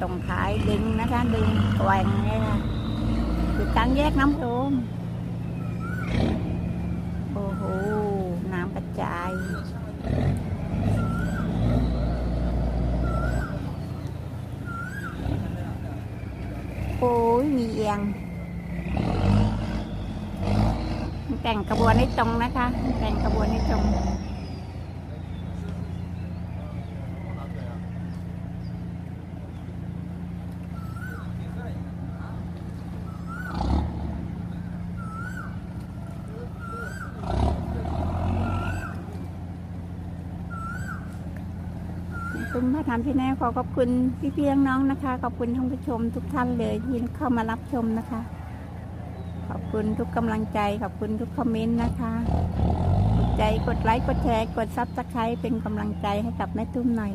ตรงท้ายดึงนะคะดึงแกว่งเนี่ยค่ะคือกลางแยกน้ำโขงโอ้โห น้ำกระจายโอ้ยมีเอียงแต่งกระบวนให้ตรงนะคะ แต่งกระบวนให้ตรง คุณพระธรรมที่แน่ขอขอบคุณพี่พี่ๆน้องๆนะคะ ขอบคุณท่านผู้ชมทุกท่านเลยที่เข้ามารับชมนะคะ ขอบคุณทุกกำลังใจ ขอบคุณทุกคอมเมนต์นะคะกดใจกดไลค์กดแชร์กดซับสไครต์เป็นกำลังใจให้กับแม่ตุ้มหน่อย